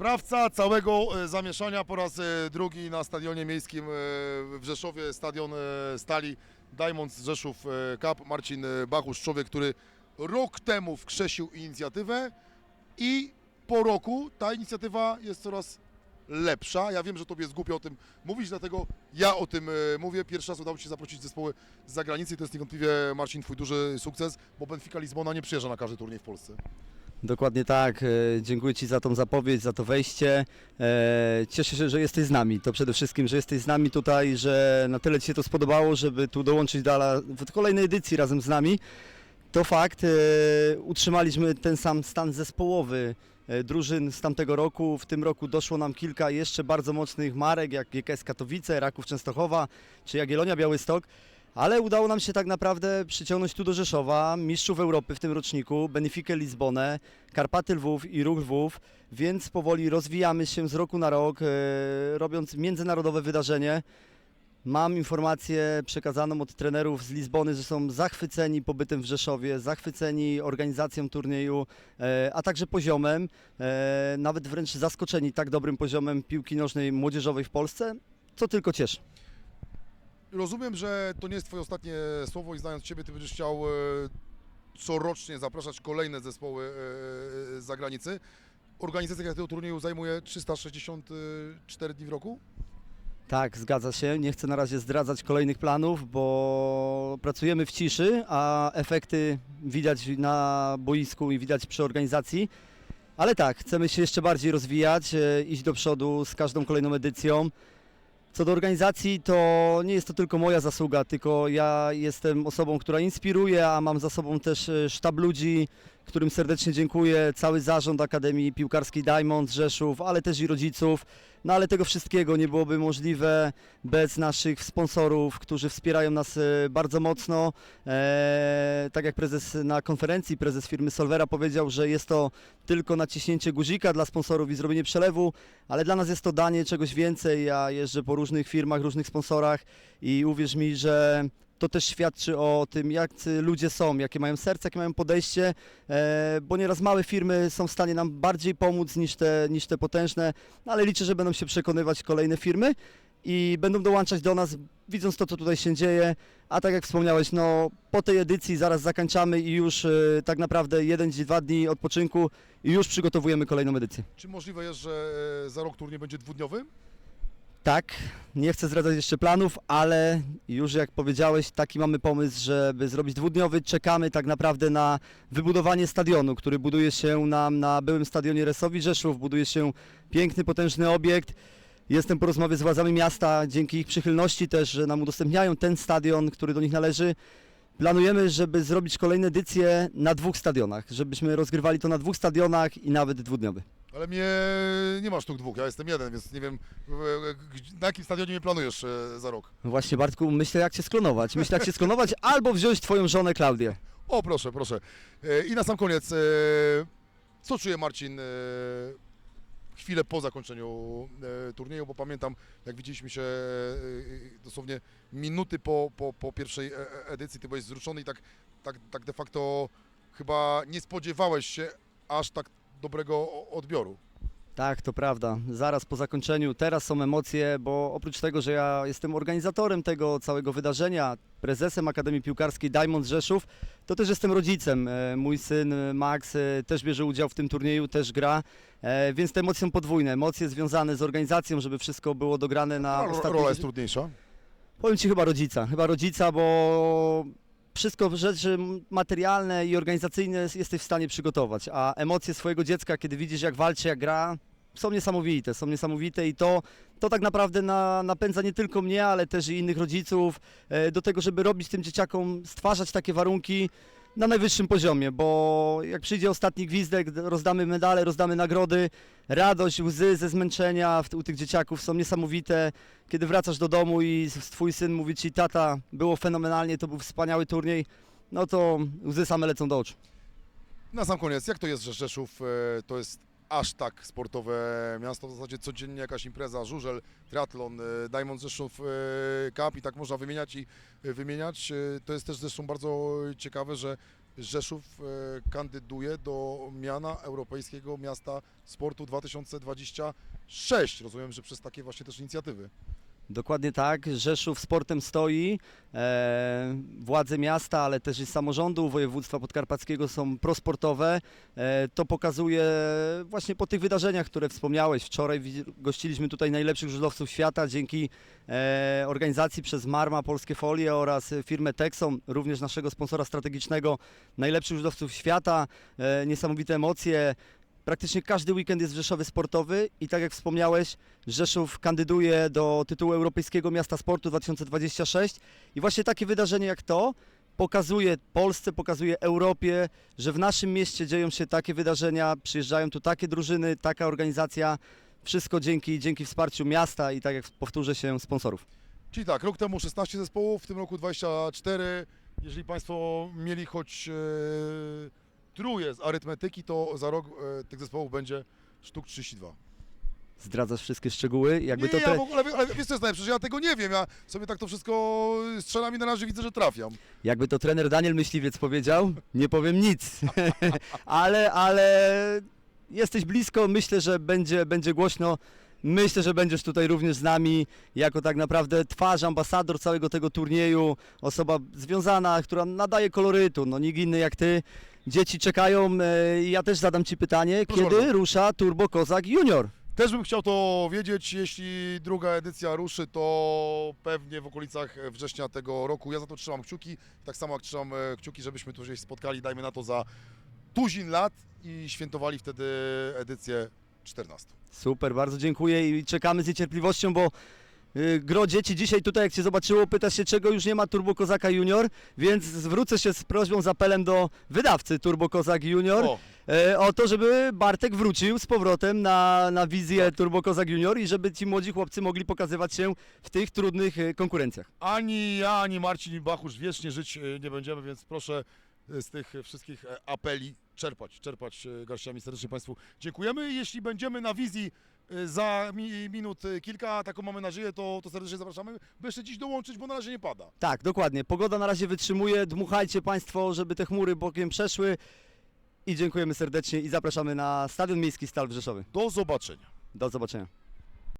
Sprawca całego e, zamieszania po raz e, drugi na stadionie miejskim e, w Rzeszowie, stadion Stali Diamonds Rzeszów Cup, Marcin Bachusz, człowiek, który rok temu wkrzesił inicjatywę i po roku ta inicjatywa jest coraz lepsza. Ja wiem, że Tobie jest głupio o tym mówić, dlatego ja o tym mówię. Pierwszy raz udało Ci się zaprosić zespoły z zagranicy i to jest niewątpliwie, Marcin, Twój duży sukces, bo Benfica Lizbona nie przyjeżdża na każdy turniej w Polsce. Dokładnie tak. E, Dziękuję Ci za tą zapowiedź, za to wejście. E, Cieszę się, że jesteś z nami. To przede wszystkim, że jesteś z nami tutaj, że na tyle Ci się to spodobało, żeby tu dołączyć do, kolejnej edycji razem z nami. To fakt. e, Utrzymaliśmy ten sam stan zespołowy drużyn z tamtego roku. W tym roku doszło nam kilka jeszcze bardzo mocnych marek, jak GKS Katowice, Raków Częstochowa czy Jagiellonia Białystok. Ale udało nam się tak naprawdę przyciągnąć tu do Rzeszowa mistrzów Europy w tym roczniku, Benefikę Lizbonę, Karpaty Lwów i Ruch Lwów, więc powoli rozwijamy się z roku na rok, e, robiąc międzynarodowe wydarzenie. Mam informację przekazaną od trenerów z Lizbony, że są zachwyceni pobytem w Rzeszowie, zachwyceni organizacją turnieju, e, a także poziomem, e, nawet wręcz zaskoczeni tak dobrym poziomem piłki nożnej młodzieżowej w Polsce, co tylko cieszy. Rozumiem, że to nie jest Twoje ostatnie słowo i znając Ciebie, Ty będziesz chciał e, corocznie zapraszać kolejne zespoły e, z zagranicy. Organizacja tego turnieju zajmuje 364 dni w roku? Tak, zgadza się. Nie chcę na razie zdradzać kolejnych planów, bo pracujemy w ciszy, a efekty widać na boisku i widać przy organizacji. Ale tak, chcemy się jeszcze bardziej rozwijać, e, iść do przodu z każdą kolejną edycją. Co do organizacji, to nie jest to tylko moja zasługa, tylko ja jestem osobą, która inspiruje, a mam za sobą też e, sztab ludzi, którym serdecznie dziękuję, cały zarząd Akademii Piłkarskiej Diamond, Rzeszów, ale też i rodziców. No ale tego wszystkiego nie byłoby możliwe bez naszych sponsorów, którzy wspierają nas e, bardzo mocno. E, tak jak prezes na konferencji, prezes firmy Solvera powiedział, że jest to tylko naciśnięcie guzika dla sponsorów i zrobienie przelewu, ale dla nas jest to danie czegoś więcej. Ja jeżdżę po różnych firmach, różnych sponsorach i uwierz mi, że to też świadczy o tym, jak ludzie są, jakie mają serce, jakie mają podejście, e, bo nieraz małe firmy są w stanie nam bardziej pomóc niż te, niż te potężne, no ale liczę, że będą się przekonywać kolejne firmy i będą dołączać do nas, widząc to, co tutaj się dzieje, a tak jak wspomniałeś, no po tej edycji zaraz zakończamy i już e, tak naprawdę jeden, dwa dni odpoczynku i już przygotowujemy kolejną edycję. Czy możliwe jest, że e, za rok turniej będzie dwudniowy? Tak, nie chcę zdradzać jeszcze planów, ale już jak powiedziałeś, taki mamy pomysł, żeby zrobić dwudniowy. Czekamy tak naprawdę na wybudowanie stadionu, który buduje się nam na byłym stadionie Resowi Rzeszów. Buduje się piękny, potężny obiekt. Jestem po rozmowie z władzami miasta, dzięki ich przychylności też, że nam udostępniają ten stadion, który do nich należy. Planujemy, żeby zrobić kolejne edycje na dwóch stadionach, żebyśmy rozgrywali to na dwóch stadionach i nawet dwudniowy. Ale mnie nie ma sztuk dwóch, ja jestem jeden, więc nie wiem na jakim stadionie mnie planujesz e, za rok. No Właśnie Bartku, myślę jak się sklonować. Myślę jak się sklonować albo wziąć twoją żonę Klaudię. O, proszę, proszę. E, I na sam koniec, e, co czuje Marcin chwilę po zakończeniu turnieju, bo pamiętam, jak widzieliśmy się dosłownie minuty po, po, po pierwszej edycji, ty byłeś wzruszony i tak, tak, tak de facto chyba nie spodziewałeś się aż tak dobrego odbioru. Tak, to prawda. Zaraz po zakończeniu, teraz są emocje, bo oprócz tego, że ja jestem organizatorem tego całego wydarzenia, prezesem Akademii Piłkarskiej Diamond Rzeszów, to też jestem rodzicem. E, Mój syn e, Max e, też bierze udział w tym turnieju, też gra, więc te emocje są podwójne. Emocje związane z organizacją, żeby wszystko było dograne na A ro- ostatniej... rola jest trudniejsza. Powiem Ci chyba rodzica, chyba rodzica, bo wszystko rzeczy materialne i organizacyjne jesteś w stanie przygotować, a emocje swojego dziecka, kiedy widzisz jak walczy, jak gra, są niesamowite, są niesamowite i to, to tak naprawdę na, napędza nie tylko mnie, ale też i innych rodziców e, do tego, żeby robić tym dzieciakom, stwarzać takie warunki na najwyższym poziomie, bo jak przyjdzie ostatni gwizdek, rozdamy medale, rozdamy nagrody, radość, łzy ze zmęczenia u tych dzieciaków są niesamowite. Kiedy wracasz do domu i twój syn mówi ci, tata, było fenomenalnie, to był wspaniały turniej, no to łzy same lecą do oczu. Na sam koniec, jak to jest, że Rzeszów e, to jest aż tak sportowe miasto, w zasadzie codziennie jakaś impreza, żużel, triatlon, e, Diamond Rzeszów e, Cup i tak można wymieniać i e, wymieniać. To jest też zresztą bardzo ciekawe, że Rzeszów kandyduje do miana Europejskiego Miasta Sportu 2026. Rozumiem, że przez takie właśnie też inicjatywy. Dokładnie tak. Rzeszów sportem stoi. E, władze miasta, ale też i samorządu województwa podkarpackiego są prosportowe. E, to pokazuje właśnie po tych wydarzeniach, które wspomniałeś. Wczoraj gościliśmy tutaj najlepszych żużlowców świata dzięki e, organizacji przez Marma Polskie Folie oraz firmę Texom, również naszego sponsora strategicznego, najlepszych żużlowców świata. Niesamowite emocje. Praktycznie każdy weekend jest w Rzeszowie sportowy i tak jak wspomniałeś, Rzeszów kandyduje do tytułu Europejskiego Miasta Sportu 2026 i właśnie takie wydarzenie jak to pokazuje Polsce, pokazuje Europie, że w naszym mieście dzieją się takie wydarzenia, przyjeżdżają tu takie drużyny, taka organizacja, wszystko dzięki, dzięki wsparciu miasta i tak jak powtórzę się, sponsorów. Czyli tak, rok temu 16 zespołów, w tym roku 24. Jeżeli Państwo mieli choć e, truje z arytmetyki, to za rok e, tych zespołów będzie sztuk 32. Zdradzasz wszystkie szczegóły, jakby nie, to... ja w ogóle, ale wiesz co jest najlepsze, ja tego nie wiem, ja sobie tak to wszystko strzelam i na razie widzę, że trafiam. Jakby to trener Daniel Myśliwiec powiedział, nie powiem nic, ale, ale jesteś blisko, myślę, że będzie, będzie głośno. Myślę, że będziesz tutaj również z nami jako tak naprawdę twarz, ambasador całego tego turnieju, osoba związana, która nadaje kolorytu, no nikt inny jak ty. Dzieci czekają, e, i ja też zadam Ci pytanie, Proszę kiedy bardzo. rusza Turbo Kozak Junior? Też bym chciał to wiedzieć, jeśli druga edycja ruszy, to pewnie w okolicach września tego roku. Ja za to trzymam kciuki, tak samo jak trzymam e, kciuki, żebyśmy tu się spotkali, dajmy na to za tuzin lat i świętowali wtedy edycję 14. Super, bardzo dziękuję i czekamy z niecierpliwością, bo y, gro dzieci dzisiaj tutaj jak Cię zobaczyło pyta się czego już nie ma Turbo Kozaka Junior, więc zwrócę się z prośbą, z apelem do wydawcy Turbo Kozak Junior O, e, o to, żeby Bartek wrócił z powrotem na, na wizję Turbo Kozak Junior i żeby ci młodzi chłopcy mogli pokazywać się w tych trudnych e, konkurencjach. ani ja, ani Marcin Bachusz wiecznie żyć e, nie będziemy, więc proszę z tych wszystkich e, apeli czerpać, czerpać e, garściami. Serdecznie Państwu dziękujemy. Jeśli będziemy na wizji e, za mi, minut kilka, taką mamy nadzieję, to, to serdecznie zapraszamy, by jeszcze dziś dołączyć, bo na razie nie pada. Tak, dokładnie. Pogoda na razie wytrzymuje, dmuchajcie Państwo, żeby te chmury bokiem przeszły i dziękujemy serdecznie i zapraszamy na Stadion Miejski Stal w Rzeszowie. Do zobaczenia. Do zobaczenia.